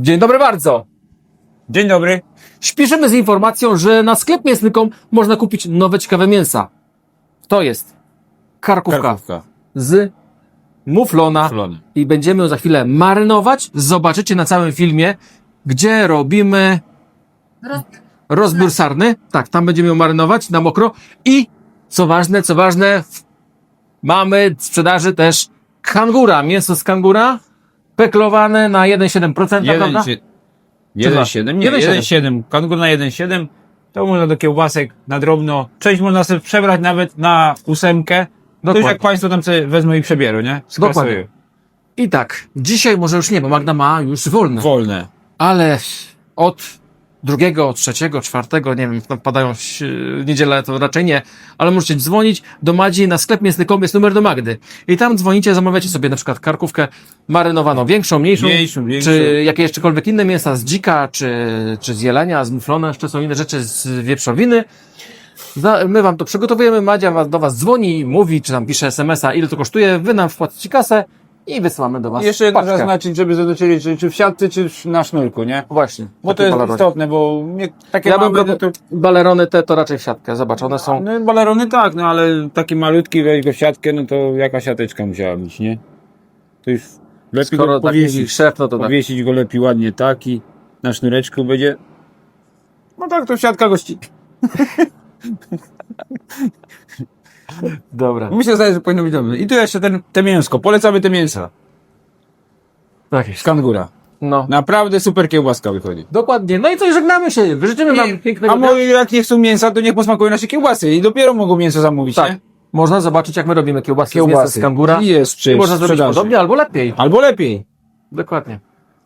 Dzień dobry bardzo. Dzień dobry. Śpieszymy z informacją, że na sklep mięsnykom można kupić nowe ciekawe mięsa. To jest karkówka, Karkówka. z muflona i będziemy ją za chwilę marynować. Zobaczycie na całym filmie, gdzie robimy rozbiór sarny. Tak, tam będziemy ją marynować na mokro i co ważne, co ważne, w- mamy w sprzedaży też kangura, mięso z kangura peklowane na 1,7%, Jeden prawda? sie- dwa? 1,7. Nie, 1,7. 1,7. Kangur na 1,7. To można do kiełbasek na drobno. Część można sobie przebrać nawet na ósemkę. To już Dokładnie. jak Państwo tam sobie wezmą i przebierą, nie? Skrasują. Dokładnie. I tak, dzisiaj może już nie, bo Magda ma już wolne. Wolne. Ale od drugiego, trzeciego, czwartego, nie wiem, no padają niedzielę, to raczej nie, ale możecie dzwonić do Madzi na sklep mięsny.com, jest numer do Magdy. I tam dzwonicie, zamawiacie sobie na przykład karkówkę marynowaną, większą, mniejszą, Mniejszą, większą. czy jakieś jeszczekolwiek inne mięsa z dzika, czy, czy z jelenia, z muflona, jeszcze są inne rzeczy z wieprzowiny. My wam to przygotowujemy, Madzia do was dzwoni, mówi, czy tam pisze SMS-a, ile to kosztuje, wy nam wpłacicie kasę i wysyłamy do was jeszcze jedno paczkę. zaznaczyć, żeby zobaczyli, czy, czy w siatce, czy na sznurku, nie? Właśnie. Bo to jest balerony. istotne, bo nie, takie Ja bym brał to, balerony te to raczej w siatkę. Zobacz, one są. no balerony tak, no ale taki malutki weź go w siatkę, no to jaka siateczka musiała być, nie? To już lepiej Skoro go tak mówi powiesić. szef, no to tak. Powiesić go lepiej ładnie taki, na sznureczku będzie. No tak, to siatka gości. Dobra. Myślę, że powinno być dobrze. I tu jeszcze ten, te mięsko. Polecamy te mięsa. Tak Z jest. kangura. No. Naprawdę super kiełbaska wychodzi. Dokładnie. No i co, żegnamy się. Życzymy wam pięknego A dnia. moi jak nie chcą mięsa, to niech posmakują nasze kiełbasy i dopiero mogą mięso zamówić, Tak. nie? Można zobaczyć, jak my robimy kiełbasy, z, mięsa z kangura. I jest przecież można zrobić sprzedaży. podobnie albo lepiej. Albo lepiej. Dokładnie.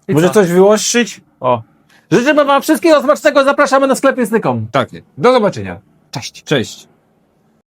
I Może co? coś wyłoszczyć? O. Życzymy wam wszystkiego smacznego. Zapraszamy na sklep mięsnykom. Tak. Do zobaczenia. Cześć. Cześć.